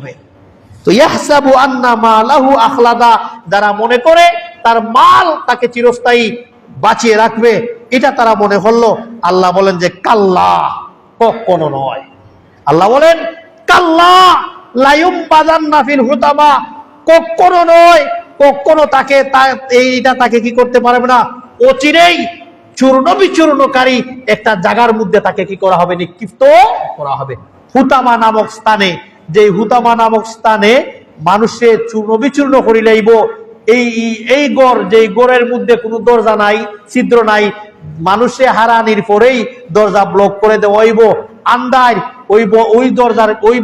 হবে। তো ইয়াহসাবু আন্না মালাহু আখলাদা, যারা মনে করে তার মাল তাকে চিরস্থায়ী বাঁচিয়ে রাখবে, এটা তারা মনে করল। আল্লাহ বলেন যে, কাল্লা কখনো নয়। আল্লাহ বলেন, কাল্লা লায়ুম বাজান নাফিল হুতামা কখনো নয়, কখনো তাকে এইটা তাকে কি করতে পারবে না? অচিরেই চূর্ণ বিচূর্ণকারী একটা জায়গার মধ্যে তাকে কি করা হবে? নিক্ষিপ্ত করা হবে। হুতামা নামক স্থানে যে হুতামা নামক স্থানে মানুষে চূর্ণ বিচূর্ণ করিলেইব এই এই গড় যে গড়ের মধ্যে কোনো দরজা নাই, ছিদ্র নাই, মানুষে হারানির পরেই দরজা ব্লক করে দেওয়াইব আন্দার ওই ওই দরজার, ওই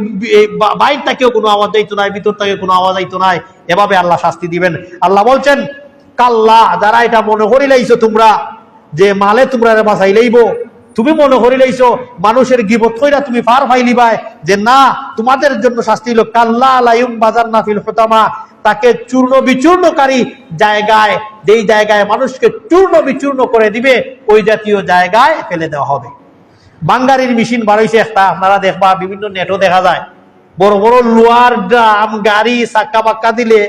বাইর থেকেও কোনো আওয়াজ যাইতো নাই ভিতর থেকে কোনো আওয়াজ যাইতো নাই এভাবে আল্লাহ শাস্তি দিবেন। আল্লাহ বলছেন, কাল্লা, যারা এটা মনে করিলাইছো তোমরা, যে মালে তোমরা বাঁচাই লইব তুমি মনে করিলাইছো, মানুষের গিবত কইরা তুমি পার ফাইলিবাই যে না, তোমাদের জন্য শাস্তি হলো কাল্লা লাইম বাজার নাফিল হতামা। তাকে চূর্ণ বিচূর্ণকারী জায়গায়, যেই জায়গায় মানুষকে চূর্ণ বিচূর্ণ করে দিবে, ওই জাতীয় জায়গায় ফেলে দেওয়া হবে। বাঙ্গারির মেশিন বাড়াইছে একটা, আপনারা দেখবা, বিভিন্ন নেটও দেখা যায়। বড় বড় লোয়ার ড্রাম, গাড়ি, চাক্কা বাক্কা দিলে,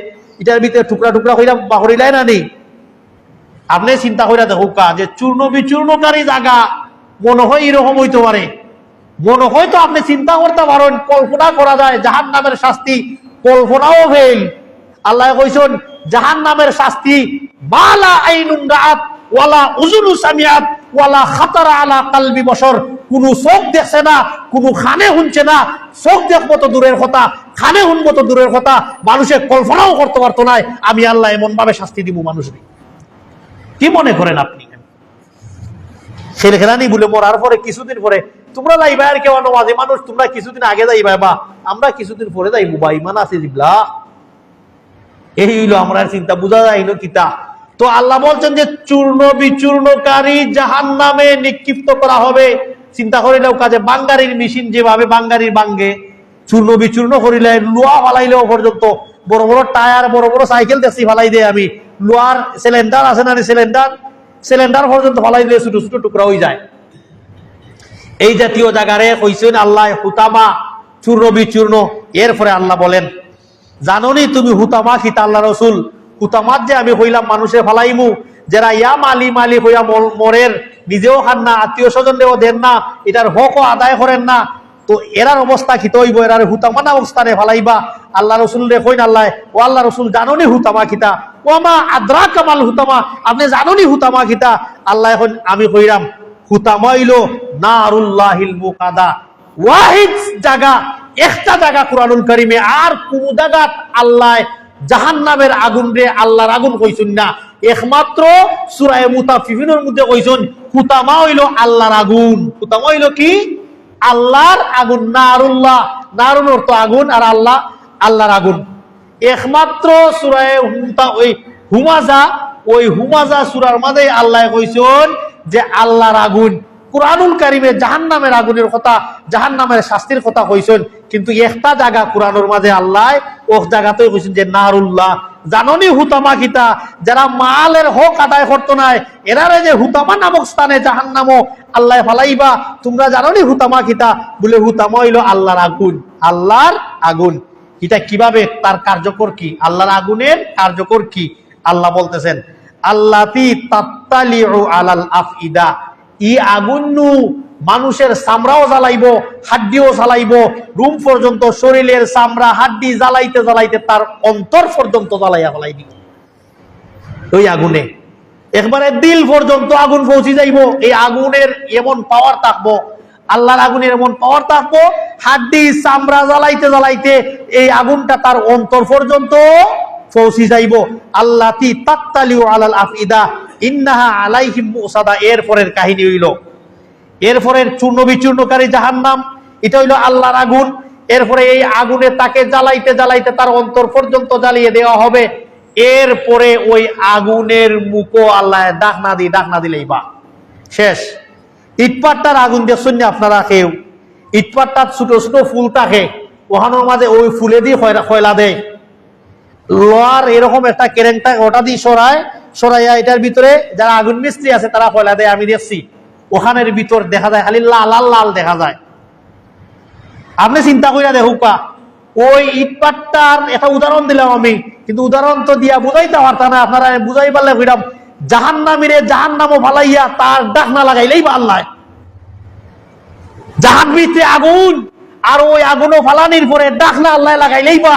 এটার ভিতরে টুকরা টুকরা হইলা বাহরিলাই না নেই? আপনি চিন্তা করে দেখুক যে চূর্ণ বিচূর্ণকারী জায়গা মনে হয় এরকম হইতে পারে। মনে হয় তো আপনি চিন্তা করতে পারেন, কল্পনা করা যায় জাহান নামের শাস্তি কল্পনাও ফেল আল্লাহ কইছেন জাহান নামের শাস্তি, মালা আইনুন রাত ওয়ালা উজুনু সামিয়াত ওয়ালা খাতারা আলা কালবি বসর। কোন চোখ দেখছে না, কোন খানে শুনছে না, চোখ দেখব তো দূরের কথা খানে শুনব তো দূরের কথা মানুষের কল্পনাও করতে পারতো না আমি আল্লাহ এমন ভাবে শাস্তি দিব মানুষকে কি মনে করেন আপনি? ছেলেখেলানি বলে মরার পরে কিছুদিন পরে তোমরা যাইবা আর কেউ নমাজে মানুষ, তোমরা কিছুদিন আগে যাইবা বা আমরা কিছুদিন পরে যাইবো বা ইমান আছে জিবলা। এই হইল আমরা চিন্তা, বোঝা যাইলো কিতা। তো আল্লাহ বলছেন যে, চূর্ণ বিচূর্ণকারী জাহান নামে নিক্ষিপ্ত করা হবে। চিন্তা করিলেও কাজে, বাঙ্গারির মেশিন যেভাবে বাঙ্গারির বাঙ্গে, চূর্ণ বিচূর্ণ করিলে, লোয়া ফালাইলেও পর্যন্ত বড় বড় টায়ার, বড় বড় সাইকেল দেখছি ফালাই দেয় আমি। লোয়ার সিলিন্ডার আছে না সিলিন্ডার? সিলিন্ডার পর্যন্ত ফালাই দিলে ছোট ছোট টুকরা হয়ে যায়। এই জাতীয় জায়গারে কইছেন আল্লাহ, হুতামা, চূর্ণ, বিচূর্ণ। এরপরে আল্লাহ বলেন, জাননি তুমি হুতামা খিতা আল্লাহ রসুল? হুতামাত যে আমি হইলাম মানুষের ফালাইমু, যারা ইয়া মালি মালি হইয়া মরের, নিজেও খান না, আত্মীয় স্বজনদেরও দেন না, এটার হকও আদায় করেন না তো এরার অবস্থা খিত হইব এরার হুতামা নামক স্থানে ফালাইবা? আল্লাহ রসুল রে কইন আল্লাহ, ও আল্লাহ রসুল জাননি হুতামা খিতা ও আমা আদ্রা কামাল হুতামা, আপনি জাননি হুতামা খিতা আল্লাহ এখন আমি কইরাম, হুতামা হইল নারুল্লাহিল মুকাদা। ওয়াহিদ জায়গা একটা জায়গা কোরআনুল করিমে, আর কোন জায়গাত আল্লাহ জাহান নামের আগুন রে আল্লাহর আগুন কইছুন না। একমাত্র সুরায় মুতাফিফিনের মধ্যে কইছুন, হুতামা হইল আল্লাহর আগুন। হুতামা হইল কি? আল্লাহর আগুন, নারুল্লাহ। নারুন অর্থ আগুন আর আল্লাহ, আল্লাহর আগুন। একমাত্র সুরায় হুমতা, ওই হুমাজা ওই হুমাজা সুরার মাঝে আল্লাহ কইছুন যে আল্লাহর আগুন। কোরআনুল কারিমে জাহান নামের আগুনের কথা জাহান নামের শাস্তির কথা কইছেন। কিন্তু একটা জায়গা কোরআনুর মাঝে আল্লাহ ও জায়গাতে কইছেন যে নারুল্লাহ। জাননি হুতামা খিতা যারা মালের হক আদায় করতো নাই, এরারে যে হুতামা নামক স্থানে জাহান নামো আল্লাহ ফালাইবা। তোমরা জাননি হুতামা খিতা বলে হুতামা হইল আল্লাহর আগুন আল্লাহর আগুন। এটা কীভাবে? তার কার্যকর কি? আল্লাহর আগুনের কার্যকর কি? আল্লাহ বলতেছেন তাত্তালিউ আলাল আফইদা। ই আগুন নু মানুষের চামড়াও জ্বালাইব, হাড্ডিও জ্বালাইব, রুম পর্যন্ত শরীরের চামড়া, হাড্ডি জ্বালাইতে জ্বালাইতে তার অন্তর পর্যন্ত জ্বালাইয়া ফেলাই দিব ওই আগুনে। একবারে দিল পর্যন্ত আগুন পৌঁছে যাইব। এই আগুনের এমন পাওয়ার থাকব, আল্লাহর আগুনের এমন পাওয়ার থাকব, হাড্ডি, চামড়া জ্বালাইতে জ্বালাইতে এই আগুনটা তার অন্তর পর্যন্ত পৌঁছে যাইব। আল্লাহ তি তাত্তালিউ আলাল আফিদা ইন্নাহা আলাইহিম মুসাদা। এর পরের কাহিনী হইল এরপরের চূর্ণ বিচূর্ণকারী জাহান্নাম, এটা হইল আল্লাহর আগুন। এরপরে এই আগুনে তাকে জ্বালাইতে জ্বালাইতে তার অন্তর পর্যন্ত জ্বালিয়ে দেওয়া হবে। এরপরে ওই আগুনের মুখো আল্লাহ ডাকনা দি ডাকনা দিলেই বা। শেষ। ইটপাট্টার আগুন দেখছেন না আপনারা কেউ। ইটপাট্টার ছোট ছোট ফুল থাকে ওখানোর মাঝে ওই ফুলে দিয়ে খয়লা দেয়। লোয়ার এরকম একটা কেরেংটা ওটা দিয়ে সরায়, সরাইয়া এটার ভিতরে যারা আগুন মিস্ত্রি আছে তারা খয়লা দেয়, আমি দেখছি। ওখানের ভিতর দেখা যায়, খালি লাল লাল লাল দেখা যায়। আপনি চিন্তা কইরা দেখুকা ওই ইটপাট্টার একটা উদাহরণ দিলাম আমি, কিন্তু উদাহরণ তো দিয়া বুঝাইতে পারতাম না, আপনারা বুঝাই পারলে ফিরাম জাহান নামিরে জাহান নামও ফালাইয়া তার ডাক না লাগাইলেই পাল্লায় জাহান ভিতরে আগুন, আর ওই আগুনও ফালানির পরে ডাক না আল্লাহ লাগাইলেই বা